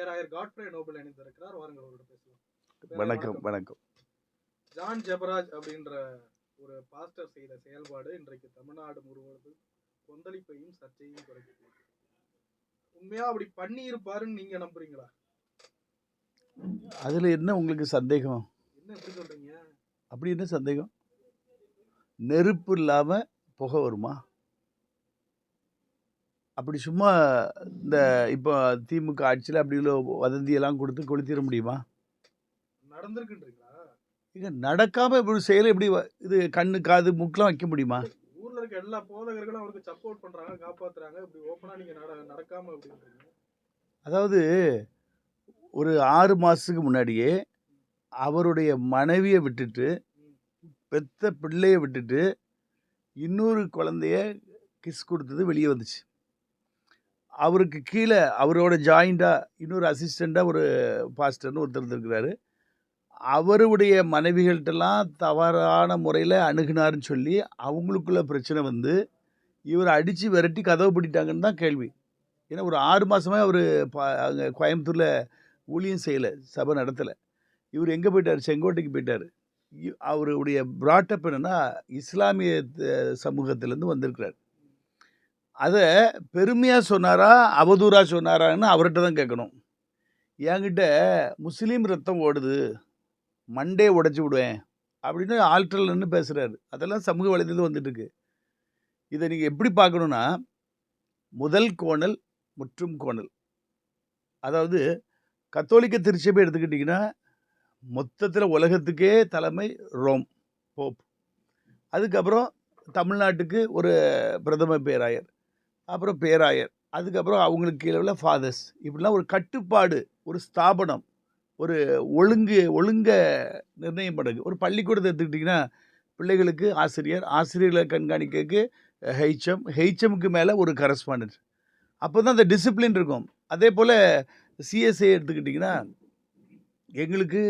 பேராயர் Godfrey Nobel இணைந்திருக்கிறார் வாருங்கள் அவரோட பேசலாம். வணக்கம் வணக்கம். ஜான் ஜெபராஜ் அப்படின்ற ஒரு பாஸ்டர் செய்த செயல்பாடு இன்றைக்கு தமிழ்நாடு முழுவதும் கொந்தளிப்பையும் சர்ச்சையும் குறைக்குது உண்மையா அப்படி பண்ணி இருப்பாருன்னு நீங்க நம்புறீங்களா? அதில் என்ன உங்களுக்கு சந்தேகம்? என்ன எப்படி சொல்றீங்க? அப்படி என்ன சந்தேகம்? நெருப்பு இல்லாமல் புகை வருமா? அப்படி சும்மா இந்த இப்போ திமுக ஆட்சியில் அப்படி உள்ள வதந்தியெல்லாம் கொடுத்து கொளுத்திட முடியுமா? நடந்திருக்குன்றீங்களா? இங்க நடக்காமல் இப்படி செயலை எப்படி இது கண்ணு காது மூக்கெலாம் வைக்க முடியுமா? ஊர்ல இருக்க எல்லா போதகர்களும் அவருக்கு சப்போர்ட் பண்றாங்க காப்பாத்துறாங்க. இப்படி ஓப்பனா நீங்க நட- நடக்காம அப்படின்றீங்க. அதாவது ஒரு ஆறு மாதத்துக்கு முன்னாடியே அவருடைய மனைவியை விட்டுட்டு பெத்த பிள்ளைய விட்டுட்டு இன்னொரு குழந்தைய கிஸ் கொடுத்தது வெளியே வந்துச்சு. அவருக்கு கீழே அவரோட ஜாயிண்டாக இன்னொரு அசிஸ்டண்ட்டாக ஒரு பாஸ்டர்னு ஒருத்தர் இருக்கிறாரு அவருடைய மனைவிகள்கிட்டலாம் தவறான முறையில் அணுகுனாருன்னு சொல்லி அவங்களுக்குள்ள பிரச்சனை வந்து இவரை அடித்து விரட்டி கதவு பிடிட்டாங்கன்னு தான் கேள்வி. ஏன்னா ஒரு ஆறு மாதமே அவர் அங்கே கோயம்புத்தூரில் ஊழியம் செய்யலை சபை நடத்தலை. இவர் எங்கே போயிட்டார்? செங்கோட்டைக்கு போயிட்டார். இ- அவருடைய பிராட்டப் என்னன்னா இஸ்லாமிய சமூகத்திலேருந்து வந்திருக்கிறார். அதை பெருமையாக சொன்னாரா அவதூறாக சொன்னாரான்னு அவர்கிட்ட தான் கேட்கணும். என்கிட்ட முஸ்லீம் ரத்தம் ஓடுது மண்டே உடைச்சி விடுவேன் அப்படின்னு ஆல்ட்ரல் நின்று பேசுகிறாரு அதெல்லாம் சமூக வலைதளத்தில் வந்துட்டுருக்கு. இதை நீங்கள் எப்படி பார்க்கணுன்னா முதல் கோணல் முற்றும் கோணல். அதாவது கத்தோலிக்க திருச்சபை எடுத்துக்கிட்டிங்கன்னா மொத்தத்தில் உலகத்துக்கே தலைமை ரோம் போப். அதுக்கப்புறம் தமிழ்நாட்டுக்கு ஒரு பிரதம பேராயர். அப்புறம் பேராயர். அதுக்கப்புறம் அவங்களுக்கு கீழே உள்ள ஃபாதர்ஸ் இப்படிலாம் ஒரு கட்டுப்பாடு ஒரு ஸ்தாபனம் ஒரு ஒழுங்கு ஒழுங்க நிர்ணயம் பண்ணுறது. ஒரு பள்ளிக்கூடத்தை எடுத்துக்கிட்டிங்கன்னா பிள்ளைகளுக்கு ஆசிரியர் ஆசிரியர்களை கண்காணிக்கிறதுக்கு ஹெச்எம் ஹெச்எம்க்கு மேலே ஒரு கரஸ்பாண்டன்ட் அப்போ தான் அந்த டிசிப்ளின் இருக்கும். அதே போல் சிஎஸ்ஐ எடுத்துக்கிட்டிங்கன்னா எங்களுக்கு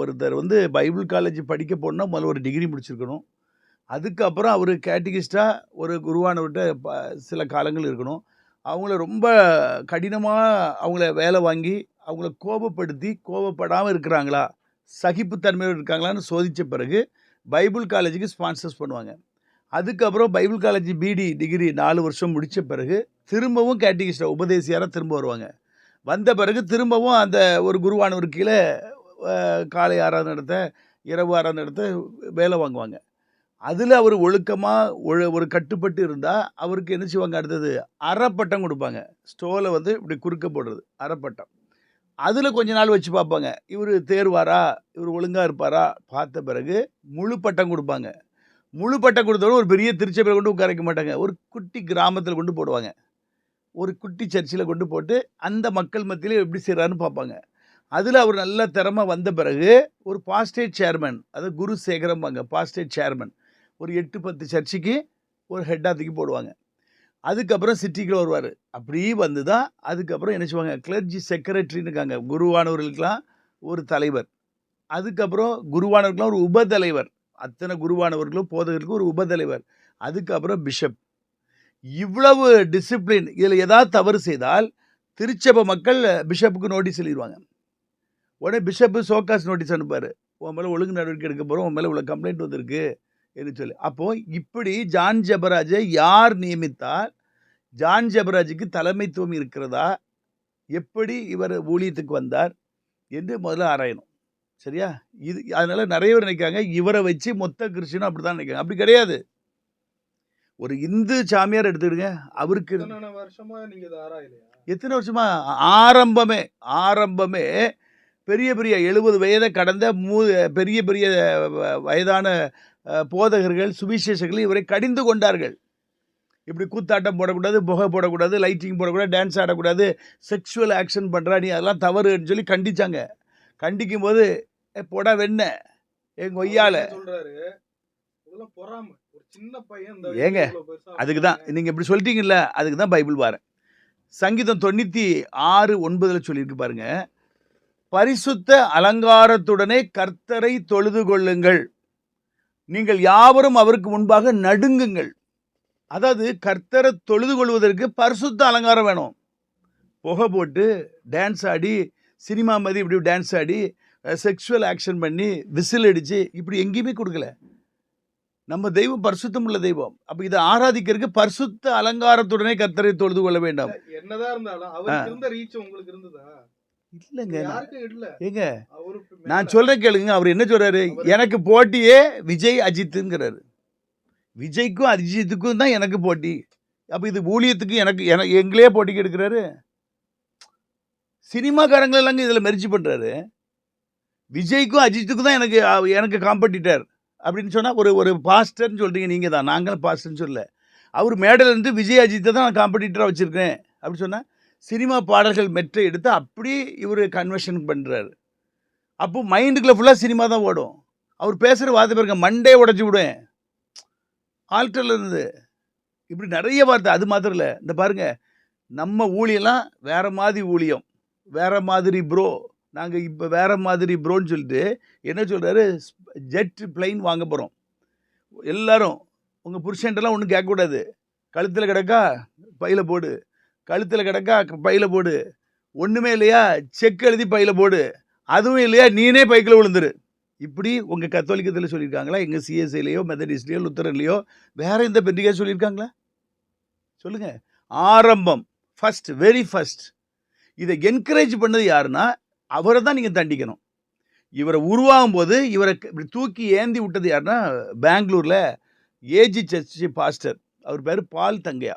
ஒருத்தர் வந்து பைபிள் காலேஜ் படிக்க போனால் முதல்ல ஒரு டிகிரி முடிச்சிருக்கணும். அதுக்கப்புறம் அவர் கேட்டகிஸ்டாக ஒரு குருவானவர்கிட்ட ப சில காலங்கள் இருக்கணும். அவங்கள ரொம்ப கடினமாக அவங்கள வேலை வாங்கி அவங்கள கோபப்படுத்தி கோபப்படாமல் இருக்கிறாங்களா? சகிப்புத்தன்மையோடு இருக்காங்களான்னு சோதித்த பிறகு பைபிள் காலேஜுக்கு ஸ்பான்சர்ஸ் பண்ணுவாங்க. அதுக்கப்புறம் பைபிள் காலேஜ் பிடி டிகிரி நாலு வருஷம் முடித்த பிறகு திரும்பவும் கேட்டகிஸ்டாக உபதேசியாராக திரும்ப வருவாங்க. வந்த பிறகு திரும்பவும் அந்த ஒரு குருவானவர் கீழே காலை ஆராதனை நடத்த இரவு ஆராதனை நடத்த வேலை வாங்குவாங்க. அதில் அவர் ஒழுக்கமாக ஒழு ஒரு கட்டுப்பட்டு இருந்தால் அவருக்கு என்ன செய்வாங்க அடுத்தது? அறப்பட்டம் கொடுப்பாங்க. ஸ்டோவில் வந்து இப்படி குறுக்க போடுறது அறப்பட்டம். அதில் கொஞ்ச நாள் வச்சு பார்ப்பாங்க. இவர் தேர்வாரா? இவர் ஒழுங்காக இருப்பாரா? பார்த்த பிறகு முழு பட்டம் கொடுப்பாங்க. முழு பட்டம் கொடுத்தவங்க ஒரு பெரிய திருச்சபையில் கொண்டு உட்கார வைக்க மாட்டாங்க. ஒரு குட்டி கிராமத்தில் கொண்டு போடுவாங்க. ஒரு குட்டி சர்ச்சில் கொண்டு போட்டு அந்த மக்கள் மத்தியில் எப்படி செய்கிறாருன்னு பார்ப்பாங்க. அதில் அவர் நல்ல திறமை வந்த பிறகு ஒரு பாஸ்டேட் சேர்மன் அதாவது குரு சேகரம்பாங்க பாஸ்டேட் சேர்மன். ஒரு எட்டு பத்து சர்ச்சுக்கு ஒரு ஹெட்டாக தூக்கி போடுவாங்க. அதுக்கப்புறம் சிட்டிக்குள்ளே வருவார். அப்படி வந்து தான் அதுக்கப்புறம் என்ன செய்வாங்க? கிளர்ஜி செக்ரட்டரின்னு இருக்காங்க. குருவானவர்களுக்கெல்லாம் ஒரு தலைவர். அதுக்கப்புறம் குருவானவர்களுக்கெல்லாம் ஒரு உபதலைவர். அத்தனை குருவானவர்களும் போதகர்களுக்கு ஒரு உபதலைவர். அதுக்கப்புறம் பிஷப் இவ்வளவு டிசிப்ளின் இதில் ஏதாவது தவறு செய்தால் திருச்சபை மக்கள் பிஷப்புக்கு நோட்டீஸ் எழுதிடுவாங்க உடனே பிஷப்பு சோகாஸ் நோட்டீஸ் அனுப்பார் உன் மேலே ஒழுங்கு நடவடிக்கை எடுக்க போகிறோம் உன் மேலே இவ்வளோ கம்ப்ளைண்ட் வந்திருக்கு. என்று சொல்லி. அப்போது இப்படி ஜான் ஜெபராஜை யார் நியமித்தால் ஜான் ஜெபராஜுக்கு தலைமைத்துவம் இருக்கிறதா? எப்படி இவர் ஊழியத்துக்கு வந்தார் என்று முதல்ல ஆராயணும். சரியா? இது அதனால் நிறைய பேர் நினைக்காங்க இவரை வச்சு மொத்த கிறிஸ்டினும் அப்படி தான் நினைக்காங்க அப்படி கிடையாது. ஒரு இந்து சாமியார் எடுத்துக்கிடுங்க அவருக்கு எத்தனை வருஷமா ஆரம்பமே ஆரம்பமே பெரிய பெரிய எழுபது வயதை கடந்த மூ பெரிய பெரிய வயதான போதகர்கள் சுவிசேஷர்கள் இவரை கடிந்து கொண்டார்கள். இப்படி கூத்தாட்டம் போடக்கூடாது புகை போடக்கூடாது லைட்டிங் போடக்கூடாது டான்ஸ் ஆடக்கூடாது செக்ஷுவல் ஆக்ஷன் பண்ணுறா நீ அதெல்லாம் தவறுன்னு சொல்லி கண்டிச்சாங்க. கண்டிக்கும் போது "ஏ, போடா வெண்ண எங்க ஒய்யால ஏங்க, அதுக்கு தான். நீங்கள் இப்படி சொல்லிட்டீங்கல்ல அதுக்கு தான் பைபிள் வாரேன். சங்கீதம் தொண்ணூற்றி ஆறு ஒன்பதில் சொல்லியிருக்கு பாருங்க. பரிசுத்த அலங்காரத்துடனே கர்த்தரை தொழுது கொள்ளுங்கள். நீங்கள் யாவரும் அவருக்கு முன்பாக நடுங்குங்கள். அதாவது கர்த்தரை தொழுது கொள்வதற்கு பரிசுத்த அலங்காரம் வேணும். புகை போட்டு டான்ஸ் ஆடி சினிமா மாதிரி இப்படி டான்ஸ் ஆடி செக்ஷுவல் ஆக்ஷன் பண்ணி விசில் அடித்து இப்படி எங்கேயுமே கொடுக்கல. நம்ம தெய்வம் பரிசுத்தம் உள்ள தெய்வம். அப்போ இதை ஆராதிக்கிறதுக்கு பரிசுத்த அலங்காரத்துடனே கர்த்தரை தொழுது கொள்ள வேண்டாம். என்னதான் இருந்தாலும் அவருக்கு இருந்த ரீச் உங்களுக்கு இருந்ததா? இல்லைங்க ஏங்க. நான் சொல்றேன் கேளுங்க அவர் என்ன சொல்றாரு? அவரு- எனக்கு போட்டியே விஜய் அஜித்துங்கிறாரு. விஜய்க்கும் அஜித்துக்கும் தான் எனக்கு போட்டி. அப்ப இது ஊழியத்துக்கு எனக்கு எனக்கு எங்களே போட்டிக்கு எடுக்கிறாரு சினிமாக்காரங்களை எல்லாம் இதுல மெரிச்சு பண்றாரு. விஜய்க்கும் அஜித்துக்கும் தான் எனக்கு எனக்கு காம்படிட்டர் அப்படின்னு சொன்னா ஒரு ஒரு பாஸ்டர்னு சொல்றீங்க நீங்க தான் நாங்களும் பாஸ்டர்னு சொல்லல. அவர் மேடையில இருந்து விஜய் அஜித்தை தான் நான் காம்படிட்டராக வச்சிருக்கேன் அப்படின்னு சொன்னா சினிமா பாடல்கள் மெற்றை எடுத்து அப்படி இவர் கன்வர்ஷன் பண்ணுறாரு அப்போ மைண்டுக்குள்ளே ஃபுல்லாக சினிமா தான் ஓடும். அவர் பேசுகிற வார்த்தை பாருங்க மண்டே உடஞ்சி விடுவேன். ஆல்டர்ல இருந்து இப்படி நிறைய வார்த்தை அது மாத்திரம் இல்லை. இந்த பாருங்கள் நம்ம ஊழியெல்லாம் வேறு மாதிரி ஊழியம். வேறு மாதிரி ப்ரோ நாங்கள் இப்போ வேறு மாதிரி ப்ரோன்னு சொல்லிட்டு என்ன சொல்கிறாரு ஜெட் பிளைன் வாங்க போகிறோம் எல்லோரும் உங்கள் புருஷன்ட்டெல்லாம் ஒன்றும் கேட்கக்கூடாது. கழுத்தில் கிடக்கா பையில போடு. கழுத்தில் கிடக்கா பையில் போடு. ஒன்றுமே இல்லையா? செக் எழுதி பையில் போடு. அதுவும் இல்லையா? நீனே பைக்கில் விழுந்துரு. இப்படி உங்கள் கத்தோலிக்கத்தில் சொல்லியிருக்காங்களா? எங்கள் சிஎஸ்ஐலையோ மெத்தடிஸ்ட்லையோ லுத்தரன்லையோ வேறு எந்த பெண்டிகா சொல்லியிருக்காங்களா? சொல்லுங்கள் ஆரம்பம். ஃபஸ்ட் வெரி ஃபர்ஸ்ட் இதை என்கரேஜ் பண்ணது யாருன்னா அவரை தான் நீங்கள் தண்டிக்கணும். இவரை உருவாகும் போது இவரை இப்படி தூக்கி ஏந்தி விட்டது யாருன்னா பெங்களூரில் ஏஜி சர்ச் பாஸ்டர். அவர் பேர் பால் தங்கையா.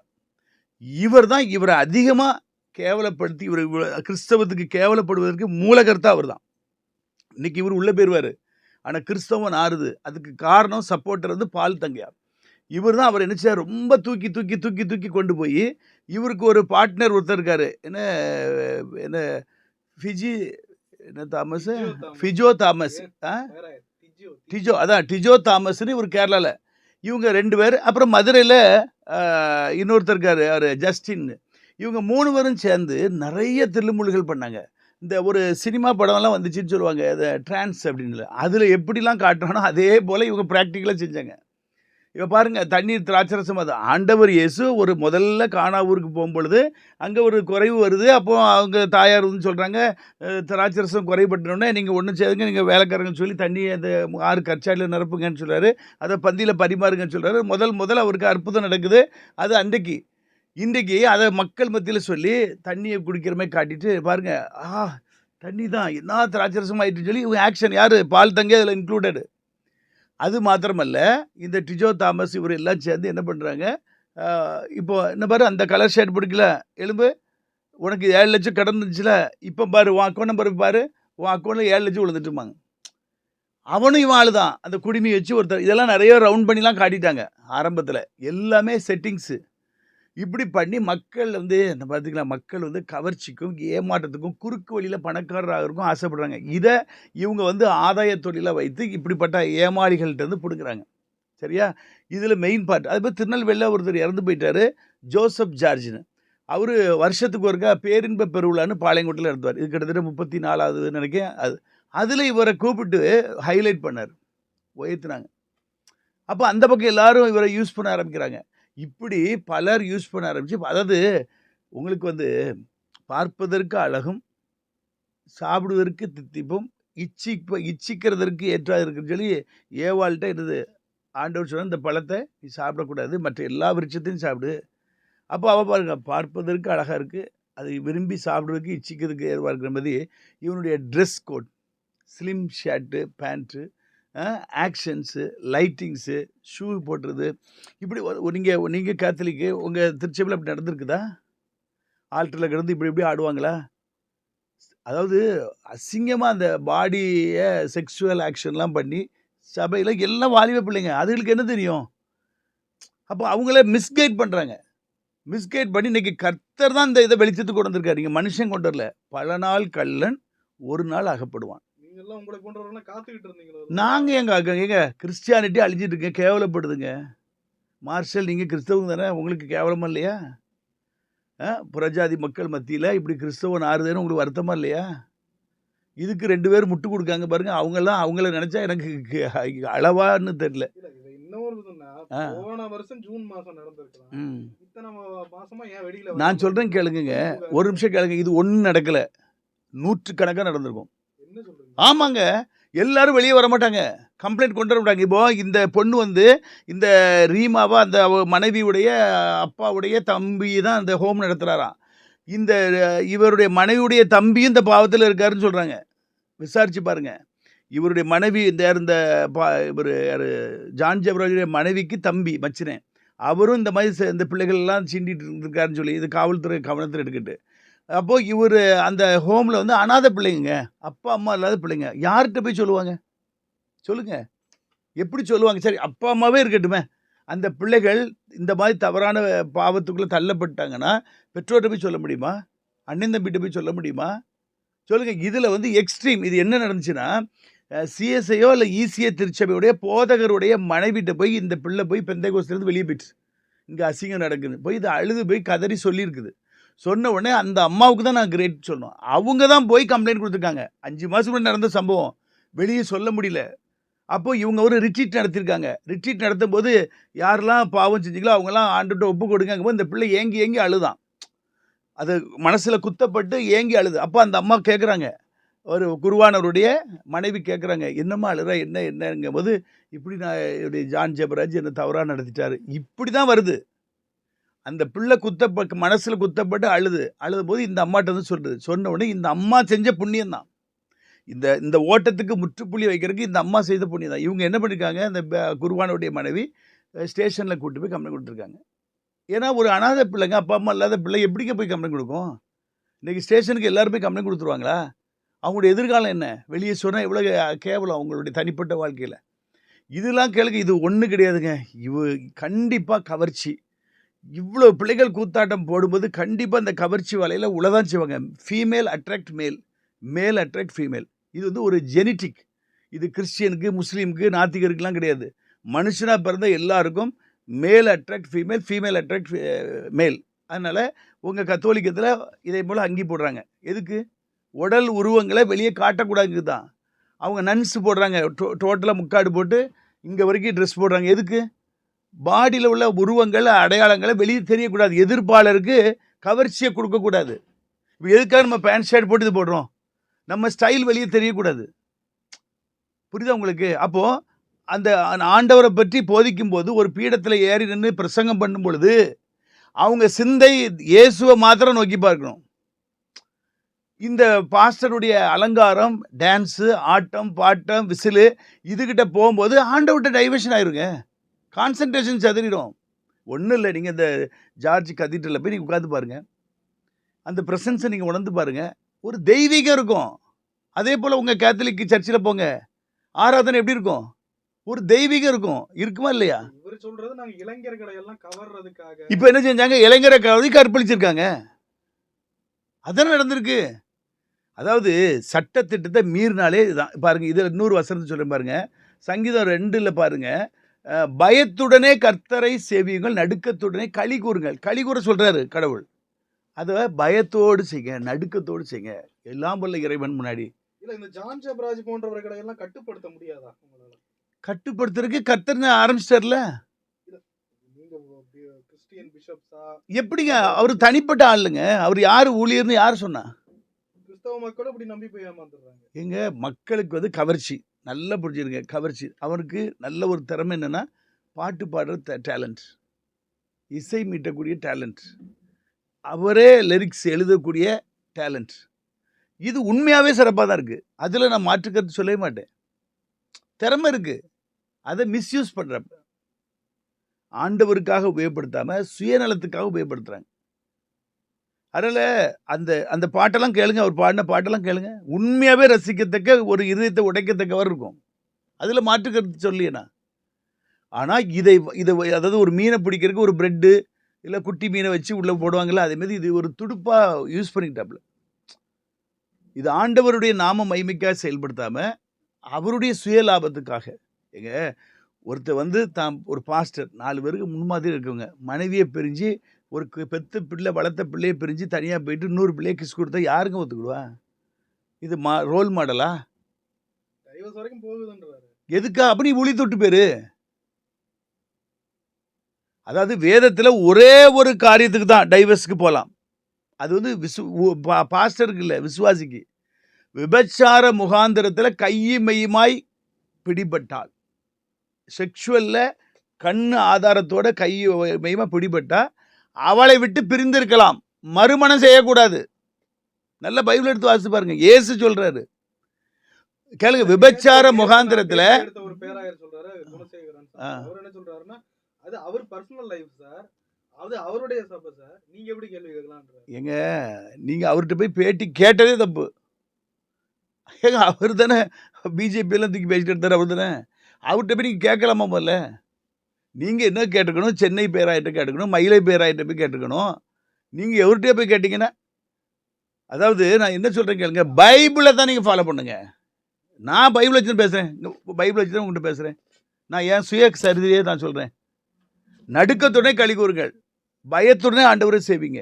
இவர் தான் இவரை அதிகமாக கேவலப்படுத்தி இவர் கிறிஸ்தவத்துக்கு கேவலப்படுவதற்கு மூலகர்த்தா அவர் தான் இன்னைக்கு இவர் உள்ளே போயிடுவார் ஆனால் கிறிஸ்தவன் ஆறுது அதுக்கு காரணம் சப்போர்ட்டர் வந்து பால் தங்கையார். இவர் தான் அவர் என்ன செய்யார் ரொம்ப தூக்கி தூக்கி தூக்கி தூக்கி கொண்டு போய் இவருக்கு ஒரு பார்ட்னர் ஒருத்தர் இருக்காரு. என்ன என்ன ஃபிஜி என்ன தாமஸ். ஃபிஜோ தாமஸ். ஆ? டிஜோ அதான் டிஜோ தாமஸ்னு இவர் கேரளாவில் இவங்க ரெண்டு பேர். அப்புறம் மதுரையில் இன்னொருத்தர் இருக்கார் அவர் ஜஸ்டின் இவங்க மூணு பேரும் சேர்ந்து நிறைய தில்லுமுள்ளுகள் பண்ணாங்க. இந்த ஒரு சினிமா படம்லாம் வந்துச்சுன்னு சொல்லுவாங்க அது ட்ரான்ஸ் அப்படின்னு அதில் எப்படிலாம் காட்டுறானோ அதே போல் இவங்க ப்ராக்டிக்கலாக செஞ்சாங்க. இப்போ பாருங்கள் தண்ணீர் திராட்சரசம் அது. ஆண்டவர் இயேசு ஒரு முதல்ல காணா ஊருக்கு போகும்பொழுது அங்கே ஒரு குறைவு வருது. அப்போது அவங்க தாயார் வந்து சொல்கிறாங்க திராட்சரசம் குறைபட்டோடனே நீங்கள் ஒன்றும் செய்யுங்க நீங்கள் வேலைக்காரங்கன்னு சொல்லி தண்ணி அந்த ஆறு கற்சாடியில் நிரப்புங்கன்னு சொல்கிறாரு அதை பந்தியில் பரிமாறுங்கன்னு சொல்கிறாரு முதல் முதல் அவருக்கு அற்புதம் நடக்குது. அது அன்றைக்கு. இன்றைக்கு அதை மக்கள் மத்தியில் சொல்லி தண்ணியை குடிக்கிற மாதிரி காட்டிட்டு பாருங்கள் ஆ தண்ணி தான். என்ன திராட்சரசம் ஆயிட்டுன்னு சொல்லி இவங்க ஆக்ஷன் யார்? பால் தங்க அதில் இன்க்ளூடடு அது மாத்திரமல்ல இந்த டிஜோ தாமஸ் இவர் எல்லாம் சேர்ந்து என்ன பண்ணுறாங்க இப்போ என்ன பாரு அந்த கலர் ஷர்ட் பிடிக்கல. எலும்பு உனக்கு ஏழு லட்சம் கடன் இருந்துச்சுல இப்போ பாரு உன் அக்கௌண்ட் நம்பர் பாரு உன் அக்கௌண்ட்டில் ஏழு லட்சம் விழுந்துட்டுமாங்க அவனும் இவன் ஆளு தான் அந்த குடிமையை வச்சு ஒருத்தர் இதெல்லாம் நிறைய ரவுண்ட் பண்ணிலாம் காட்டிட்டாங்க ஆரம்பத்தில். எல்லாமே செட்டிங்ஸு இப்படி பண்ணி மக்கள் வந்து இந்த பார்த்தீங்களா மக்கள் வந்து கவர்ச்சிக்கும் ஏமாற்றத்துக்கும் குறுக்கு வழியில் பணக்காரராகிறக்கும் ஆசைப்படுறாங்க. இதை இவங்க வந்து ஆதாய தொழிலை வைத்து இப்படிப்பட்ட ஏமாளிகள்கிட்ட இருந்து பிடுங்குறாங்க. சரியா? இதில் மெயின் பார்ட் அது திருநெல்வேலியில் ஒருத்தர் இறந்து போயிட்டாரு ஜோசப் ஜார்ஜ்னு. அவர் வருஷத்துக்கு ஒருக்கா பேரின்ப பெருவிழான்னு பாளையங்கோட்டில் இருந்தார் இது கிட்டத்தட்ட முப்பத்தி நாலாவது நினைக்கிறேன். அது அதில் இவரை கூப்பிட்டு ஹைலைட் பண்ணார். உயர்த்தினாங்க. அப்போ அந்த பக்கம் எல்லாரும் இவரை யூஸ் பண்ண ஆரம்பிக்கிறாங்க. இப்படி பலர் யூஸ் பண்ண ஆரம்பிச்சு அதாவது உங்களுக்கு வந்து பார்ப்பதற்கு அழகும் சாப்பிடுவதற்கு தித்திப்பும் இச்சிப்ப இச்சிக்கிறதற்கு ஏற்றாக இருக்குன்னு சொல்லி ஏவாள்கிட்ட இருந்தது ஆண்டவர் சொன்ன இந்த பழத்தை நீ சாப்பிடக்கூடாது மற்ற எல்லா விருட்சத்தையும் சாப்பிடு. அப்போ அவள் பாருங்க பார்ப்பதற்கு அழகாக இருக்குது அது விரும்பி சாப்பிடுறதுக்கு இச்சிக்கிறதுக்கு ஏதுவாக இருக்கிற மாதிரி இவனுடைய dress code slim shirt pant actions lightings shoe போட்டுறது இப்படி நீங்கள் நீங்கள் கேத்தலிக்கு உங்கள் திருச்சபையில் அப்படி நடந்திருக்குதா? ஆல்டரில் கிடந்து இப்படி இப்படி ஆடுவாங்களா? அதாவது அசிங்கமாக அந்த பாடியை செக்ஷுவல் ஆக்ஷன்லாம் பண்ணி சபையில் எல்லாம் வாலிப பிள்ளைங்க அதுகளுக்கு என்ன தெரியும்? அப்போ அவங்கள மிஸ்கைட் பண்ணுறாங்க மிஸ்கைட் பண்ணி இன்றைக்கி கர்த்தர் தான் இந்த இதை வெளிச்சத்துக்கு கொண்டு வந்திருக்காரு. நீங்கள் மனுஷன் கொண்டு வரல. பல நாள் கள்ளன் ஒரு நாள் அகப்படுவான். நாங்கள் எங்க எங்க கிறிஸ்டியானிட்டி அழிஞ்சிட்டு இருக்கேன் கேவலப்படுதுங்க. மார்ஷல் நீங்கள் கிறிஸ்தவங்க தானே உங்களுக்கு கேவலமா இல்லையா? புறஜாதி மக்கள் மத்தியில் இப்படி கிறிஸ்தவன் ஆறுதுன்னு உங்களுக்கு வருத்தமா இல்லையா? இதுக்கு ரெண்டு பேர் முட்டு கொடுக்காங்க பாருங்க அவங்கெல்லாம் அவங்கள நினச்சா எனக்கு அளவான்னு தெரியல. நான் சொல்கிறேன் கேளுங்க ஒரு நிமிஷம் கேளுங்க இது ஒன்றும் நடக்கலை. நூற்றுக்கணக்காக நடந்திருக்கும். ஆமாங்க. எல்லாரும் வெளியே வர மாட்டாங்க. கம்ப்ளைண்ட் கொண்டு வர மாட்டாங்க. இப்போ இந்த பொண்ணு வந்து இந்த ரீமாவை அந்த மனைவியுடைய அப்பாவுடைய தம்பி தான் அந்த ஹோம் நடத்துகிறாராம் இந்த இவருடைய மனைவியுடைய தம்பியும் இந்த பாவத்தில் இருக்காருன்னு சொல்கிறாங்க விசாரிச்சு பாருங்கள் இவருடைய மனைவி இந்த யார் இந்த பா இவர் யார் ஜான் ஜெபராஜுடைய மனைவிக்கு தம்பி மச்சினேன். அவரும் இந்த மாதிரி இந்த பிள்ளைகள்லாம் சீண்டிகிட்டு சீண்டிட்டு இருந்திருக்காருன்னு சொல்லி இது காவல்துறை கவனத்தில் எடுக்கிட்டு. அப்போது இவர் அந்த ஹோமில் வந்து அனாதை பிள்ளைங்க அப்பா அம்மா இல்லாத பிள்ளைங்க. யார்கிட்ட போய் சொல்லுவாங்க? சொல்லுங்க. எப்படி சொல்லுவாங்க? சரி அப்பா அம்மாவே இருக்கட்டுமே. அந்த பிள்ளைகள் இந்த மாதிரி தவறான பாவத்துக்குள்ளே தள்ளப்பட்டாங்கன்னா பெற்றோர்கிட்ட போய் சொல்ல முடியுமா? அண்ணன் தம்பிகிட்ட போய் சொல்ல முடியுமா? சொல்லுங்கள் இதில் வந்து எக்ஸ்ட்ரீம் இது என்ன நடந்துச்சுன்னா சிஎஸ்ஐயோ இல்லை இசிஏ திருச்சபையுடைய போதகருடைய மனைவிட்ட போய் இந்த பிள்ளை போய் பெந்தைகோஸ்திலிருந்து வெளியே போயிடுச்சு. இங்கே அசிங்கம் நடக்குது. போய் இது அழுது போய் கதறி சொல்லியிருக்குது. சொன்ன உடனே அந்த அம்மாவுக்கு தான் நான் கிரேட் சொல்லணும். அவங்க தான் போய் கம்ப்ளைண்ட் கொடுத்துருக்காங்க. அஞ்சு மாதம் நடந்த சம்பவம். வெளியே சொல்ல முடியல. அப்போ இவங்க ஒரு ரிட்ரீட் நடத்தியிருக்காங்க ரிட்ரீட் நடத்தும் போது யாரெல்லாம் பாவம் செஞ்சீங்களோ அவங்கெல்லாம் ஆண்டுகிட்ட ஒப்பு கொடுங்க. போது இந்த பிள்ளை ஏங்கி ஏங்கி அழுதான். அது மனசில் குத்தப்பட்டு ஏங்கி அழுது. அப்போ அந்த அம்மா கேட்குறாங்க ஒரு குருவானவருடைய மனைவி கேட்குறாங்க என்னம்மா அழுற? என்ன? என்னங்கும் போது இப்படி நான் என்னுடைய ஜான் ஜெபராஜ் என்னை தவறாக நடத்திட்டாரு. இப்படி தான் வருது. அந்த பிள்ளை குத்தப்ப மனசில் குத்தப்பட்டு அழுது. அழுதும் போது இந்த அம்மாட்ட வந்து சொல்கிறது சொன்ன உடனே இந்த அம்மா செஞ்ச புண்ணியம் தான் இந்த இந்த ஓட்டத்துக்கு முற்றுப்புள்ளி வைக்கிறதுக்கு இந்த அம்மா செய்த புண்ணியம் தான் இவங்க என்ன பண்ணியிருக்காங்க இந்த குருவானுடைய மனைவி ஸ்டேஷனில் கூப்பிட்டு போய் கம்ப்ளைண்ட் கொடுத்துருக்காங்க. ஏன்னா ஒரு அனாதை பிள்ளைங்க அப்பா அம்மா இல்லாத பிள்ளை எப்படிங்க போய் கம்ப்ளைண்ட் கொடுக்கும்? இன்றைக்கி ஸ்டேஷனுக்கு எல்லோரும் போய் கம்ப்ளைண்ட் கொடுத்துருவாங்களா? அவங்களுடைய எதிர்காலம் என்ன? வெளியே சொன்னால் எவ்வளோ கேவலம் அவங்களுடைய தனிப்பட்ட வாழ்க்கையில். இதெல்லாம் கேளுங்க இது ஒன்று கிடையாதுங்க. இவ கண்டிப்பாக கவர்ச்சி. இவ்வளோ பிள்ளைகள் கூத்தாட்டம் போடும்போது கண்டிப்பாக அந்த கவர்ச்சி வலையில் உள்ளதான் செய்வாங்க. ஃபீமேல் அட்ராக்ட் மேல் மேல் அட்ராக்ட் ஃபீமேல் இது வந்து ஒரு ஜெனட்டிக் இது கிறிஸ்டியனுக்கு முஸ்லீமுக்கு நாத்திகருக்குலாம் கிடையாது. மனுஷனாக பிறந்த எல்லாருக்கும் male attract female female attract male eh, அதனால் உங்கள் கத்தோலிக்கத்தில் இதே போல் அங்கி போடுறாங்க. எதுக்கு? உடல் உருவங்களை வெளியே காட்டக்கூடாதுக்கு தான் அவங்க நன்ஸ் போடுறாங்க. டோ டோட்டலாக முக்காடு போட்டு இங்கே வரைக்கும் ட்ரெஸ் போடுறாங்க. எதுக்கு? பாடியில் உள்ள உருவங்கள் அடையாளங்களை வெளியே தெரியக்கூடாது. எதிர்ப்பாளருக்கு கவர்ச்சியை கொடுக்கக்கூடாது. இப்போ எதுக்காக நம்ம பேண்ட் ஷர்ட் போட்டு இது போடுறோம்? நம்ம ஸ்டைல் வெளியே தெரியக்கூடாது. புரியுதா உங்களுக்கு? அப்போது அந்த அந்த ஆண்டவரை பற்றி போதிக்கும் போது ஒரு பீடத்தில் ஏறி நின்று பிரசங்கம் பண்ணும் பொழுது அவங்க சிந்தை இயேசுவை மாத்திரம் நோக்கி பார்க்கணும். இந்த பாஸ்டருடைய அலங்காரம் டான்ஸு ஆட்டம் பாட்டம் விசிலு இதுகிட்ட போகும்போது ஆண்டவர்கிட்ட டைவர்ஷன் ஆயிருங்க. கான்சன்ட்ரேஷன் சதுரிடும் ஒன்றும் இல்லை நீங்கள் இந்த ஜார்ஜ் கதீட்ரலில் போய் நீங்கள் உட்காந்து பாருங்கள் அந்த ப்ரெசன்ஸை நீங்கள் உணர்ந்து பாருங்கள் ஒரு தெய்வீகம் இருக்கும். அதே போல் உங்கள் கேத்தலிக் சர்ச்சில் போங்க. ஆராதனை எப்படி இருக்கும்? ஒரு தெய்வீகம் இருக்கும். இருக்குமா இல்லையா? இவர் சொல்றது நாங்க இளைஞர்களை எல்லாம் கவர்றதுக்காக. இப்போ என்ன செஞ்சாங்க? இளைஞரை கவர்ந்து கற்பழிச்சிருக்காங்க. அதானே நடந்திருக்கு. அதாவது சட்டத்திட்டத்தை மீறினாலே இதுதான் பாருங்க இதில் இன்னொரு வசனத்தை சொல்றேன் பாருங்க. சங்கீதம் ரெண்டில் பாருங்க. அஹ், பயத்துடனே கர்த்தரை சேவியுங்கள் நடுக்கத்துடனே களி கூறுங்கள். களி கூற சொல்றாரு கடவுள். அதை பயத்தோடு செய்யுங்க நடுக்கத்தோடு செய்யுங்க எல்லாம் வல்ல இறைவன் முன்னாடி. இல்ல இந்த ஜான் ஜபராஜ் போன்றவர்களை எல்லாம் கட்டுப்படுத்த முடியாதா கட்டுப்படுத்துறதுக்கு கர்த்தர்னு ஆரம்பிச்சிட்டார்ல? எப்படிங்க? அவர் தனிப்பட்ட ஆளுங்க. அவர் யார்? ஊழியர்னு யார் சொன்னா? கிறிஸ்தவ மக்களும் இப்படி நம்பி போய் ஏமாந்துடுறாங்க. எங்க? மக்களுக்கு வந்து கவர்ச்சி. நல்லா புரிஞ்சுருங்க கவர்ச்சி. அவருக்கு நல்ல ஒரு திறமை என்னென்னா பாட்டு பாடுற டேலண்ட் இசை மீட்டக்கூடிய டேலண்ட் அவரே லிரிக்ஸ் எழுதக்கூடிய டேலண்ட் இது உண்மையாகவே சிறப்பாக தான் இருக்குது அதில் நான் மாற்றுக்கிறது சொல்லவே மாட்டேன். திறமை இருக்குது அதை மிஸ்யூஸ் பண்ணுறப்ப ஆண்டவருக்காக உபயோகப்படுத்தாமல் சுயநலத்துக்காக உபயோகப்படுத்துகிறாங்க அதனால் அந்த அந்த பாட்டெல்லாம் கேளுங்க அவர் பாடின பாட்டெல்லாம் கேளுங்க. உண்மையாகவே ரசிக்கத்தக்க ஒரு இதயத்தை உடைக்கத்தக்கவர் இருக்கும். அதில் மாற்றுக்கருத்து சொல்லியண்ணா ஆனால் இதை இதை அதாவது ஒரு மீனை பிடிக்கிறதுக்கு ஒரு ப்ரெட்டு இல்லை குட்டி மீனை வச்சு உள்ளே போடுவாங்கல்ல அதேமாதிரி இது ஒரு துடுப்பாக யூஸ் பண்ணிக்கிட்டாப்புல. இது ஆண்டவருடைய நாம மைமிக்காக செயல்படுத்தாமல் அவருடைய சுய லாபத்துக்காக. ஏங்க ஒருத்தர் வந்து தாம் ஒரு பாஸ்டர் நாலு பேருக்கு முன்மாதிரி இருக்கவங்க. மனைவியை பிரிஞ்சு ஒரு பெத்த பிள்ளை வளர்த்த பிள்ளையை பிரிஞ்சு தனியாக போயிட்டு இன்னொரு பிள்ளையை கிஸ் கொடுத்தா யாருங்க ஒத்துக்கிடுவா? இது மா ரோல் மாடலா டைவர்ஸ் வரைக்கும் போகுதுன்றாரு. எதுக்கா? அப்படி ஒளி தொட்டு பேரு. அதாவது வேதத்தில் ஒரே ஒரு காரியத்துக்கு தான் டைவர்ஸ்க்கு போகலாம் அது வந்து விசு பாஸ்டருக்கு இல்லை விசுவாசிக்கு. விபச்சார முகாந்திரத்தில் கையும் மெய்யுமாய் பிடிபட்டால் செக்ஷுவலில் கண் ஆதாரத்தோட கை மெய்யுமா பிடிபட்டா அவளை விட்டு பிரிந்திருக்கலாம். மறுமணம் செய்யக்கூடாது. நல்ல பைபிள் எடுத்து வாசித்து பாருங்க. இயேசு சொல்றாரு. கேளுங்க விபச்சார முகாந்திரத்துல ஒரு பேராயர் சொல்றாரு குணசேகரன். அவர் என்ன சொல்றாருன்னா அது அவர் பர்சனல் லைஃப் சார். அது அவருடைய சபை சார். நீங்க எப்படி கேள்வி கேட்கலான்றாரு. ஏங்க நீங்க அவர்கிட்ட போய் பேட்டி கேட்டதே தப்பு. ஏங்க அவர் தானே பிஜேபி எல்லாம் தூக்கி பேசிட்டு இருந்தார் அவர் தானே. அவர்கிட்ட போய் நீங்க கேட்கலாமா முதல்ல? நீங்கள் என்ன கேட்டுக்கணும்? சென்னை பேராயிட்ட கேட்டுக்கணும் மயிலை பேராயிட்ட போய் கேட்டுக்கணும். நீங்கள் எவர்கிட்டயே போய் கேட்டிங்கன்னா அதாவது நான் என்ன சொல்கிறேன் கேளுங்க பைபிளை தான் நீங்கள் ஃபாலோ பண்ணுங்க. நான் பைபிள் வச்சு பேசுகிறேன் பைபிள் வச்சு தான் உங்கள்கிட்ட பேசுகிறேன் நான் என் சுய சரிதையே தான் சொல்கிறேன் நடுக்கத்துடனே கழி கூறுங்கள். பயத்துடனே ஆண்டவரை செய்வீங்க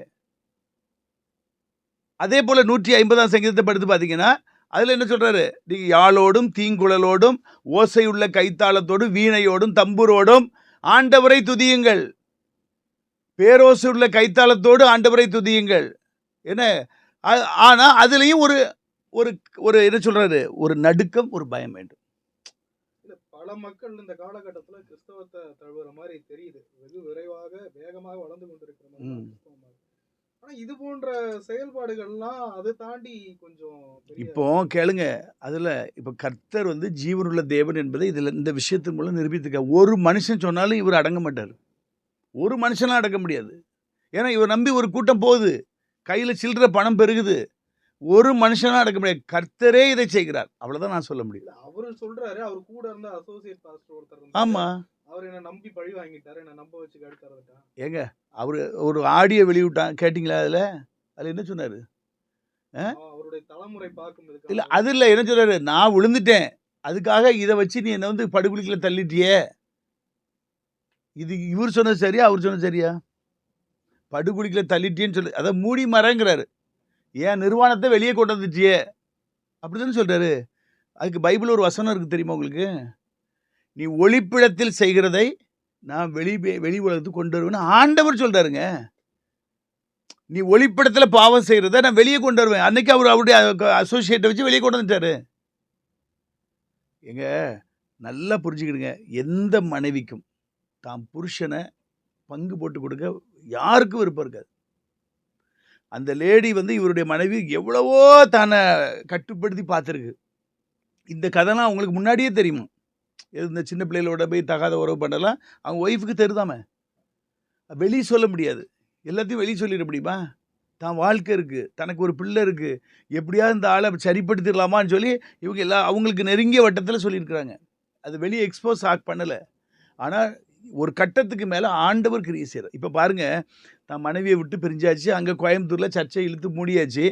அதே போல் நூற்றி ஐம்பதாம் சங்கீதத்தை படுத்து பார்த்தீங்கன்னா அதில் என்ன சொல்கிறாரு நீங்கள் யாழோடும் தீங்குழலோடும் ஓசையுள்ள கைத்தாளத்தோடும் வீணையோடும் தம்பூரோடும் ஆண்டவரை துதியுங்கள். பேரோசையுள்ள கைத்தாளத்தோடு ஆண்டவரை துதியுங்கள். என்ன? ஆ- ஆனா அதுலயும் ஒரு ஒரு ஒரு என்ன சொல்றாரு? ஒரு நடுக்கம் ஒரு பயம் வேண்டும். இல்ல பல மக்கள் இந்த காலகட்டத்துல கிறிஸ்தவத்தை தழுவுற மாதிரி தெரியுது. வெகு விரைவாக வேகமாக வளர்ந்து கொண்டிருக்கிற மாதிரி தான் ம். கிறிஸ்தவம் மாறுது. ஆனா இது போன்ற செயல்பாடுகள்லாம் அதை தாண்டி கொஞ்சம் இப்போ கேளுங்க. அதுல இப்போ கர்த்தர் வந்து ஜீவனுள்ள தேவன் என்பதை இதுல இந்த விஷயத்தின் மூலம் நிரூபித்துக்க ஒரு மனுஷன் சொன்னாலும் இவர் அடங்க மாட்டார். ஒரு மனுஷனால அடக்க முடியாது. ஏன்னா இவர் நம்பி ஒரு கூட்டம் போகுது. கையில சில்லற பணம் பெருகுது. ஒரு மனுஷனா அடக்க முடியாது. கர்த்தரே இதை செய்கிறார். அவ்வளவுதான் நான் சொல்ல முடியும் அவரு சொல்றாரு. அவர் கூட இருந்த அசோசியேட் பாஸ்டர் ஒருத்தர் இருந்தாரு. அவர் என்ன நம்பி பழி வாங்கிட்டாரு. என்ன நம்ப வச்சு கடுத்தாருட்டா ஏங்க அவர் ஒரு ஆடியோ வெளியிட்டான் கேட்டிங்களா அதுல? அதுல என்ன சொன்னாரு? அவருடைய தலைமுறை பார்க்கும் இல்ல அது இல்ல என்ன சொல்றாரு நான் விழுந்துட்டேன். அதுக்காக இதை வச்சு நீ என்ன வந்து படுகொலிக்குள்ள தள்ளிட்டியே. இது இவர் சொன்னது சரியா அவர் சொன்னது சரியா? படுகொலிக்குள்ள தள்ளிட்டியேன்னு சொல்லு அதை மூடி மரங்கிறாரு ஏன் நிர்வாணத்தை வெளியே கொண்டு வந்துட்டியே? அப்படிதானே சொல்றாரு. அதுக்கு பைபிள் ஒரு வசனம் இருக்கு தெரியுமா உங்களுக்கு? நீ ஒளிப்பிடத்தில் செய்கிறதை நான் வெளி வெளி உலகத்துக்கு கொண்டு வருவேன்னு ஆண்டவர் சொல்றாருங்க. நீ ஒளிப்படத்தில் பாவம் செய்கிறத நான் வெளியே கொண்டு வருவேன். அன்னைக்கு அவர் அவருடைய அசோசியேட்டை வச்சு வெளியே கொண்டு வந்துட்டாரு. ஏங்க நல்லா புரிஞ்சுக்கிடுங்க. எந்த மனைவிக்கும் தாம் புருஷனை பங்கு போட்டு கொடுக்க யாருக்கும் விருப்பம் இருக்காது. அந்த லேடி வந்து இவருடைய மனைவி எவ்வளவோ தானை கட்டுப்படுத்தி பார்த்துருக்கு. இந்த கதைலாம் அவங்களுக்கு முன்னாடியே தெரியுமா. இந்த சின்ன பிள்ளைகளோட போய் தகாத உறவு பண்ணலாம். அவங்க ஒய்ஃபுக்கு தெரிதாமே? வெளியே சொல்ல முடியாது. எல்லாத்தையும் வெளியே சொல்லிட முடியுமா? தான் வாழ்க்கை இருக்குது தனக்கு ஒரு பிள்ளை இருக்குது எப்படியாவது இந்த ஆளை சரிப்படுத்திடலாமான்னு சொல்லி இவங்க எல்லா அவங்களுக்கு நெருங்கிய வட்டத்தில் சொல்லியிருக்கிறாங்க. அது வெளியே எக்ஸ்போஸ் ஆக் பண்ணலை. ஆனால் ஒரு கட்டத்துக்கு மேலே ஆண்டவர் கிரியை செய்கிறார் இப்போ பாருங்கள் தான் மனைவியை விட்டு பிரிஞ்சாச்சு. அங்கே கோயம்புத்தூரில் சர்ச்சை இழுத்து மூடியாச்சு.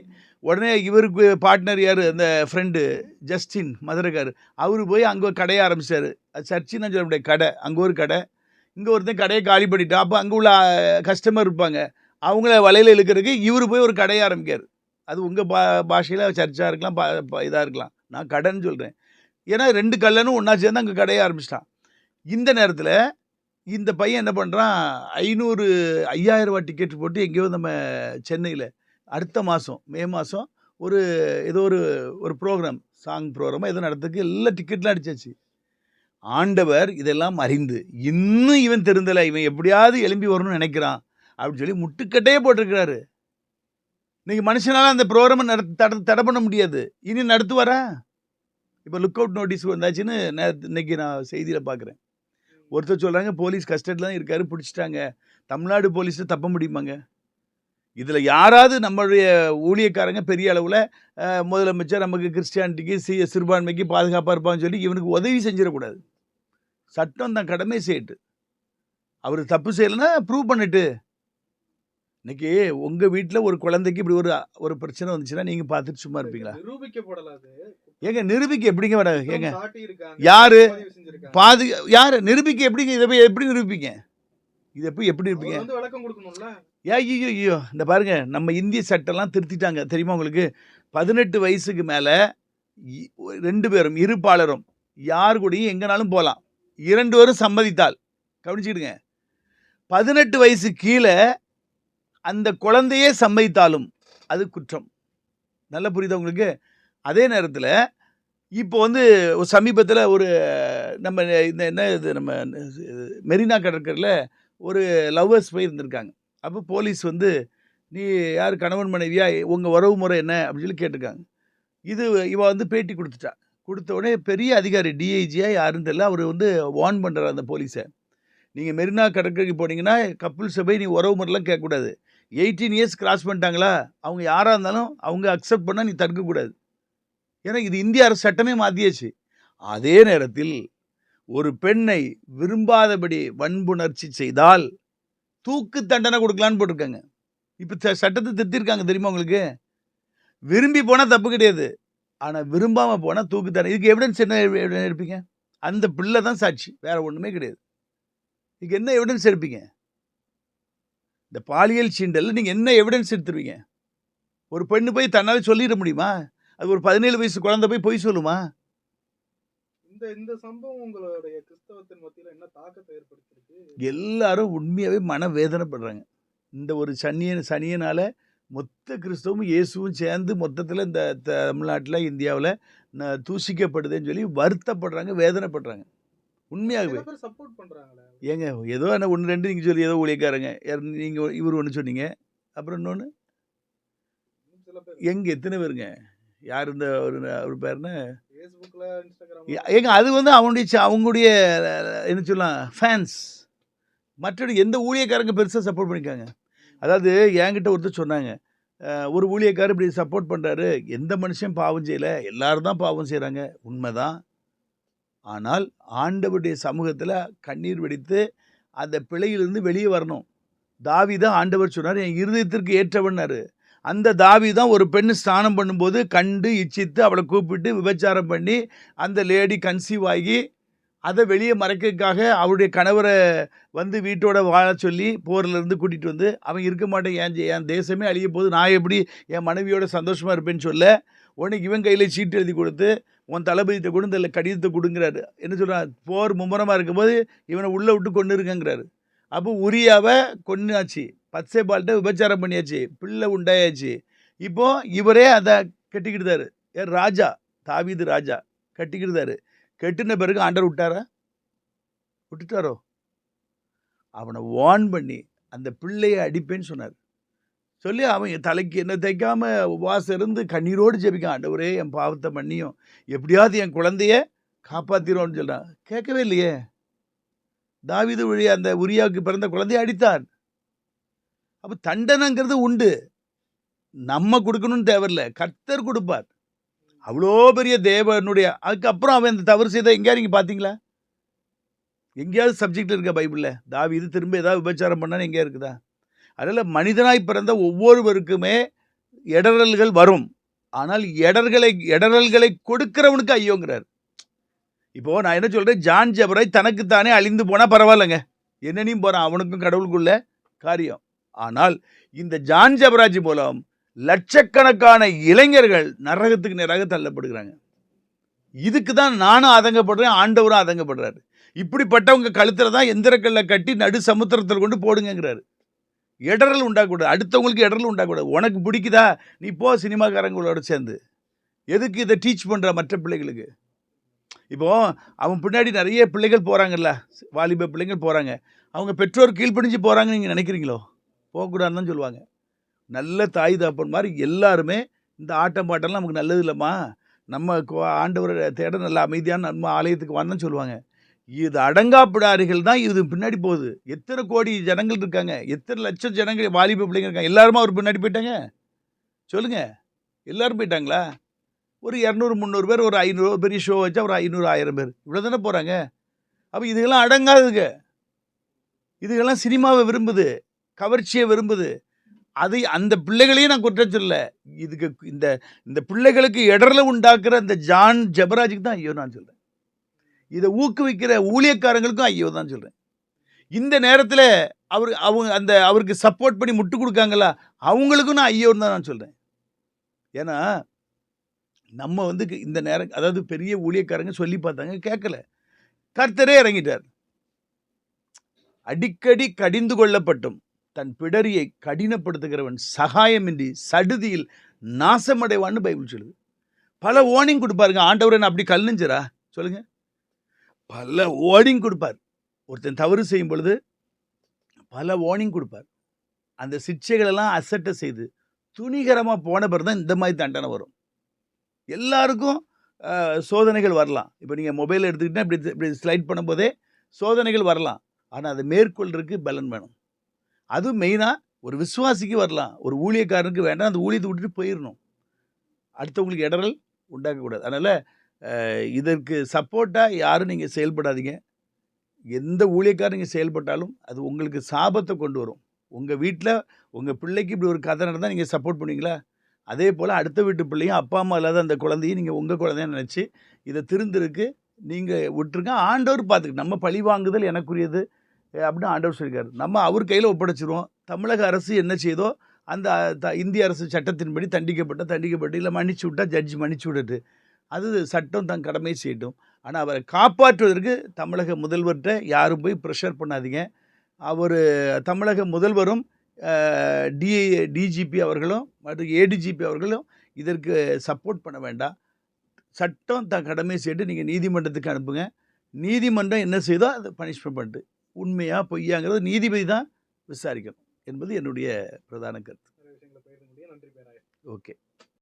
உடனே இவருக்கு பார்ட்னர் யார்? அந்த ஃப்ரெண்டு ஜஸ்டின் மதுரைக்கார் அவர் போய் அங்கே கடையை ஆரம்பிச்சார். அது சர்ச்சின்னு சொல்ல முடியாது கடை. அங்கே ஒரு கடை. இங்கே ஒருத்தன் கடையை காலி பண்ணிட்டான். அப்போ அங்கே உள்ள கஸ்டமர் இருப்பாங்க. அவங்கள வலையில் இழுக்கிறதுக்கு இவர் போய் ஒரு கடையை ஆரம்பிக்கார். அது உங்கள் பா பாஷையில் சர்ச்சாக இருக்கலாம் பா இதாக இருக்கலாம். நான் கடைன்னு சொல்கிறேன் ஏன்னா ரெண்டு கல்லனும் ஒன்றா சேர்ந்து அங்கே கடையை ஆரம்பிச்சிட்டான். இந்த நேரத்தில் இந்த பையன் என்ன பண்ணுறான் ஐநூறு ஐயாயிரம் டிக்கெட் போட்டு எங்கேயோ நம்ம சென்னையில் அடுத்த மாதம் மே மாதம் ஒரு ஏதோ ஒரு ஒரு ப்ரோக்ராம் சாங் ப்ரோக்ராமாக ஏதோ நடத்துக்கு எல்லா டிக்கெட்லாம் அடிச்சாச்சு. ஆண்டவர் இதெல்லாம் அறிந்து இன்னும் இவன் தெரிந்தலை இவன் எப்படியாவது எழும்பி வரணும்னு நினைக்கிறான் அப்படின்னு சொல்லி முட்டுக்கட்டையே போட்டிருக்கிறாரு. இன்னைக்கு மனுஷனால் அந்த ப்ரோக்ராமை நடத்து தட தடை பண்ண முடியாது. இனி நடத்துவாரா? இப்போ லுக் அவுட் நோட்டீஸ் வந்தாச்சுன்னு நேத்து இன்னைக்கு நான் செய்தியில் பார்க்குறேன் ஒருத்தர் சொல்கிறாங்க போலீஸ் கஸ்டடியில் தான் இருக்காரு பிடிச்சிட்டாங்க. தமிழ்நாடு போலீஸில் தப்ப முடியுமாங்க? இதில் யாராவது நம்மளுடைய ஊழியக்காரங்க பெரிய அளவில் முதலமைச்சர் நமக்கு கிறிஸ்டியானிட்டிக்கு சி சிறுபான்மைக்கு பாதுகாப்பாக இருப்பான்னு சொல்லி இவனுக்கு உதவி செஞ்சிடக்கூடாது. சட்டம் தான் கடமை செய்யட்டு அவர் தப்பு செய்யலைன்னா ப்ரூவ் பண்ணிட்டு இன்னைக்கு உங்கள் வீட்டில் ஒரு குழந்தைக்கு இப்படி ஒரு ஒரு பிரச்சனை வந்துச்சுன்னா நீங்கள் பார்த்துட்டு சும்மா இருப்பீங்களா? ஏங்க நிரூபிக்க எப்படிங்க வர ஏங்க? யாரு? பாது யார்? நிரூபிக்க எப்படிங்க இதை போய் எப்படி நிரூபிப்பீங்க? இதை போய் எப்படி கொடுக்கணும்ல. ஏன் ஐயோ ஐயோ. இந்த பாருங்க நம்ம இந்திய சட்டம்லாம் திருத்திட்டாங்க. தெரியுமா உங்களுக்கு? பதினெட்டு வயசுக்கு மேலே ரெண்டு பேரும் இருப்பாளரும் யார் கூடயும் எங்கனாலும் போகலாம் இரண்டு பேரும் சம்மதித்தால். கவனிச்சுக்கிடுங்க. பதினெட்டு வயசு கீழே அந்த குழந்தையே சம்மதித்தாலும் அது குற்றம். நல்லா புரியுதா உங்களுக்கு? அதே நேரத்தில் இப்போ வந்து ஒரு சமீபத்தில் ஒரு நம்ம இந்த என்ன இது நம்ம மெரினா கடற்கரையில் ஒரு லவ்வர்ஸ் போய் இருந்திருக்காங்க. அப்போ போலீஸ் வந்து நீ யார் கணவன் மனைவியா? உங்கள் உறவு முறை என்ன? அப்படின்னு சொல்லி கேட்டிருக்காங்க. இது இவ வந்து பேட்டி கொடுத்துட்டா. கொடுத்த உடனே பெரிய அதிகாரி டிஐஜியாக யாருன்னு தெரியல அவர் வந்து வார்ன் பண்ணுறாரு அந்த போலீஸை. நீங்கள் மெரினா கடற்கரைக்கு போனீங்கன்னா கப்புள்ஸை போய் நீ உறவு முறைலாம் கேட்கக்கூடாது. எயிட்டீன் இயர்ஸ் கிராஸ் பண்ணிட்டாங்களா? அவங்க யாராக இருந்தாலும் அவங்க அக்செப்ட் பண்ணால் நீ தடுக்கக்கூடாது. ஏன்னா இது இந்திய அரசு சட்டமே மாற்றியாச்சு அதே நேரத்தில் ஒரு பெண்ணை விரும்பாதபடி வன்புணர்ச்சி செய்தால் தூக்கு தண்டனை கொடுக்கலான்னு போட்டிருக்காங்க. இப்போ சட்டத்தை திருத்திருக்காங்க தெரியுமா உங்களுக்கு? விரும்பி போனால் தப்பு கிடையாது. ஆனால் விரும்பாமல் போனால் தூக்கு தண்டனை. இதுக்கு எவிடன்ஸ் என்ன evidence எடுப்பீங்க? அந்த பிள்ளை தான் சாட்சி. வேறு ஒன்றுமே கிடையாது. இதுக்கு என்ன எவிடன்ஸ் எடுப்பீங்க? இந்த பாலியல் சீண்டல்ல நீங்கள் என்ன எவிடன்ஸ் எடுத்துருவீங்க? ஒரு பெண்ணு போய் தன்னால் சொல்லிட முடியுமா? அது ஒரு பதினேழு வயசு குழந்தை போய் பொய் சொல்லுமா? இந்த இந்த சம்பவம் உங்களுடைய கிறிஸ்தவத்தின் மத்தியில என்ன தாக்கத்தை ஏற்படுத்திருக்கு எல்லாரும் உண்மையாகவே மன வேதனைப்படுறாங்க இந்த ஒரு சனியன் சனியனால் மொத்த கிறிஸ்தவமும் இயேசுவும் சேர்ந்து மொத்தத்தில் இந்த தமிழ்நாட்டில் இந்தியாவில் தூசிக்கப்படுதுன்னு சொல்லி வருத்தப்படுறாங்க வேதனைப்படுறாங்க. உண்மையாகவே. சப்போர்ட் பண்றாங்களே. ஏங்க ஏதோ என்ன ஒன்று ரெண்டு நீங்கள் சொல்லி ஏதோ ஊழியக்காரங்க. நீங்கள் இவர் ஒன்று சொன்னீங்க. அப்புறம் இன்னொன்று எங்கே எத்தனை பேருங்க? யார் இந்த ஒரு ஒரு பேர்னு? ஏங்க அது வந்து அவனுடைய அவங்களுடைய என்ன சொல்லலாம் ஃபேன்ஸ் மற்றபடி எந்த ஊழியக்காரங்க பெருசாக சப்போர்ட் பண்ணிக்காங்க? அதாவது என்கிட்ட ஒருத்தர் சொன்னாங்க ஒரு ஊழியக்காரர் இப்படி சப்போர்ட் பண்ணுறாரு எந்த மனுஷன் பாவம் செய்யலை? எல்லாரும் தான் பாவம் செய்கிறாங்க உண்மைதான். ஆனால் ஆண்டவருடைய சமூகத்தில் கண்ணீர் வெடித்து அந்த பிழையிலிருந்து வெளியே வரணும். தாவி தான் ஆண்டவர் சொன்னார் என் இருதயத்திற்கு ஏற்றவன்னாரு. அந்த தாவி தான் ஒரு பெண் ஸ்நானம் பண்ணும்போது கண்டு இச்சித்து அவளை கூப்பிட்டு விபச்சாரம் பண்ணி அந்த லேடி கன்சீவ் ஆகி அதை வெளியே மறைக்கிறதுக்காக அவருடைய கணவரை வந்து வீட்டோட வாழ சொல்லி போர்லேருந்து கூட்டிகிட்டு வந்து அவன் இருக்க மாட்டேன் என் என் தேசமே அழிய போது நான் எப்படி என் மனைவியோட சந்தோஷமாக இருப்பேன்னு சொல்ல? உடனே இவன் கையில் சீட்டு எழுதி கொடுத்து உன் தளபதிகிட்ட கொடுங்க இல்லை கடிதத்தை கொடுங்கிறாரு. என்ன சொல்கிறார் போர் மும்முரமாக இருக்கும்போது இவனை உள்ளே விட்டு கொண்டு இருக்கங்கிறாரு அப்போ உரியாவை கொன்னாச்சு. பச்சை பால்கிட்ட விபச்சாரம் பண்ணியாச்சு. பிள்ளை உண்டாயாச்சு. இப்போது இவரே அதை கட்டிக்கிட்டாரு. ஏ ராஜா தாவீது ராஜா கட்டிக்கிட்டாரு. கட்டின பிறகு ஆண்டர் விட்டாரா? விட்டுட்டாரோ? அவனை வார்ன் பண்ணி அந்த பிள்ளையை அடிப்பேன்னு சொன்னார். சொல்லி அவன் தலைக்கு என்ன தைக்காம உபாசம் இருந்து கண்ணீரோடு ஜெபிக்கான் ஆண்டவரே என் பாவத்தை மன்னியும். எப்படியாவது என் குழந்தைய காப்பாத்திரோன்னு சொல்கிறான் கேட்கவே இல்லையே. தாவிது வழி அந்த உரியாவுக்கு பிறந்த குழந்தையை அடித்தான். அப்போ தண்டனைங்கிறது உண்டு. நம்ம கொடுக்கணும்னு தேவையில்ல. கர்த்தர் கொடுப்பார். அவ்வளோ பெரிய தேவனுடைய அதுக்கப்புறம் அவன் இந்த தவறு செய்த எங்கேயா நீங்கள் பார்த்தீங்களா? எங்கேயாவது சப்ஜெக்ட் இருக்கா பைபிளில். தாவீது திரும்ப ஏதாவது விபச்சாரம் பண்ணான்னு எங்கேயா இருக்குதா? அதனால் மனிதனாய் பிறந்த ஒவ்வொருவருக்குமே இடரல்கள் வரும். ஆனால் இடர்களை இடரல்களை கொடுக்கிறவனுக்கு ஐயோங்கிறார். இப்போது நான் என்ன சொல்கிறேன் ஜான் ஜபரை தனக்குத்தானே அழிந்து போனால் பரவாயில்லைங்க. என்னனையும் போகிறான் அவனுக்கும் கடவுளுக்குள்ள காரியம். ஆனால் இந்த ஜான் ஜபராஜ் மூலம் லட்சக்கணக்கான இளைஞர்கள் நரகத்துக்கு நேராக தள்ளப்படுகிறாங்க. இதுக்கு தான் நானும் அதங்கப்படுறேன் ஆண்டவரும் அதங்கப்படுறாரு இப்படிப்பட்டவங்க கழுத்தில் தான் எந்திரக்கல்ல கட்டி நடு சமுத்திரத்தில் கொண்டு போடுங்கிறாரு இடரல் உண்டாகக்கூடாது அடுத்தவங்களுக்கு இடரல் உண்டாகக்கூடாது உனக்கு பிடிக்குதா? நீ போ சினிமாக்காரங்களோட சேர்ந்து. எதுக்கு இதை டீச் பண்ணுற மற்ற பிள்ளைகளுக்கு? இப்போது அவன் பின்னாடி நிறைய பிள்ளைகள் போகிறாங்கல்ல வாலிப பிள்ளைகள் போகிறாங்க அவங்க பெற்றோர் கீழ்ப்படிஞ்சு போகிறாங்கன்னு நீங்கள் நினைக்கிறீங்களோ? போகக்கூடாதுன்னு தான் சொல்லுவாங்க. நல்ல தாய் தாப்பன் மாதிரி எல்லாருமே இந்த ஆட்டம் பாட்டம்லாம் நமக்கு நல்லது இல்லைம்மா. நம்ம கோ- ஆண்டவரை தேட நல்ல அமைதியான நம்ம ஆலயத்துக்கு வந்தோம்னு சொல்லுவாங்க. இது அடங்காப்பிடாரிகள் தான் இது பின்னாடி போகுது. எத்தனை கோடி ஜனங்கள் இருக்காங்க? எத்தனை லட்சம் ஜனங்கள் வாலிப பிள்ளைங்க இருக்காங்க? எல்லாருமா அவர் பின்னாடி போயிட்டாங்க? சொல்லுங்க. எல்லாரும் போயிட்டாங்களா? ஒரு இரநூறு முந்நூறு பேர் ஒரு ஐநூறு பெரிய ஷோ வச்சா ஒரு ஐநூறு ஆயிரம் பேர். இவ்வளோ தானே போகிறாங்க அப்போ இதுகெல்லாம் அடங்காதுங்க. இதுகெல்லாம் சினிமாவை விரும்புது. கவர்ச்சியை விரும்புது. அதை அந்த பிள்ளைகளையும் நான் குற்றம் சொல்ல இதுக்கு இந்த இந்த பிள்ளைகளுக்கு இடரில் உண்டாக்குற அந்த ஜான் ஜெபராஜுக்கு தான் ஐயோ நான் சொல்கிறேன் இதை ஊக்குவிக்கிற ஊழியக்காரங்களுக்கும் ஐயோ தான் சொல்கிறேன் இந்த நேரத்தில் அவர் அவங்க அந்த அவருக்கு சப்போர்ட் பண்ணி முட்டு கொடுக்காங்களா அவங்களுக்கும் நான் ஐயோன்னு தான் நான் சொல்கிறேன் ஏன்னா நம்ம வந்து இந்த நேரம் அதாவது பெரிய ஊழியக்காரங்க சொல்லி பார்த்தாங்க கேட்கல. கர்த்தரே இறங்கிட்டார். அடிக்கடி கடிந்து கொள்ளப்பட்டும். தன் பிடரியை கடினப்படுத்துகிறவன் சகாயமின்றி சடுதியில் நாசமடைவான்னு பைபிள் சொல்லுது. பல வார்னிங் கொடுப்பாருங்க. ஆண்டவர் என்ன அப்படி கல்லுஞ்சிரா சொல்லுங்கள் பல வார்னிங் கொடுப்பார். ஒருத்தன் தவறு செய்யும் பொழுது பல வார்னிங் கொடுப்பார். அந்த சிக்ஷைகளெல்லாம் அசட்டை செய்து துணிகரமாக போன பிறகு தான் இந்த மாதிரி தண்டனை வரும். எல்லாருக்கும் சோதனைகள் வரலாம். இப்போ நீங்கள் மொபைல் எடுத்துக்கிட்டால் இப்படி இப்படி ஸ்லைட் பண்ணும்போதே சோதனைகள் வரலாம். ஆனால் அதை மேற்கொள்றதுக்கு பலன் வேணும். அதுவும் மெயினாக ஒரு விசுவாசிக்கு வரலாம். ஒரு ஊழியக்காரனுக்கு வேண்டாம். அந்த ஊழியத்தை விட்டுட்டு போயிடணும் அடுத்தவங்களுக்கு இடரல் உண்டாக்கக்கூடாது. அதனால் இதற்கு சப்போர்ட்டாக யாரும் நீங்கள் செயல்படாதீங்க. எந்த ஊழியக்காரர் நீங்கள் செயல்பட்டாலும் அது உங்களுக்கு சாபத்தை கொண்டு வரும். உங்கள் வீட்டில் உங்கள் பிள்ளைக்கு இப்படி ஒரு கதை நடந்தால் நீங்கள் சப்போர்ட் பண்ணுவீங்களா? அதே போல் அடுத்த வீட்டு பிள்ளையும் அப்பா அம்மா இல்லாத அந்த குழந்தையும் நீங்கள் உங்கள் குழந்தைய நினச்சி இதை திருந்திருக்கு நீங்கள் விட்டுருங்க. ஆண்டவர் பார்த்துக்கு நம்ம பழி வாங்குதல் எனக்குரியது அப்படின்னு ஆண்டவர் சொல்லியிருக்காரு நம்ம அவர் கையில் ஒப்படைச்சிருவோம். தமிழக அரசு என்ன செய்தோ அந்த த இந்திய அரசு சட்டத்தின்படி தண்டிக்கப்பட்ட தண்டிக்கப்பட்டு இல்லை மன்னிச்சு விட்டா ஜட்ஜ் மன்னிச்சு விட்டுட்டு அது சட்டம் தன் கடமை செய்யட்டும். ஆனால் அவரை காப்பாற்றுவதற்கு தமிழக முதல்வர்கிட்ட யாரும் போய் ப்ரெஷர் பண்ணாதீங்க. அவர் தமிழக முதல்வரும் டி டிஜிபி அவர்களும் மற்றும் ஏடிஜிபி அவர்களும் இதற்கு சப்போர்ட் பண்ண வேண்டாம். சட்டம் தன் கடமை செய்து நீங்கள் நீதிமன்றத்துக்கு அனுப்புங்க. நீதிமன்றம் என்ன செய்தோ அதை பனிஷ்மெண்ட் பண்ணிட்டு உண்மையா பொய்யாங்கிறது நீதிபதி தான் விசாரிக்கணும் என்பது என்னுடைய பிரதான கருத்து. ஓகே.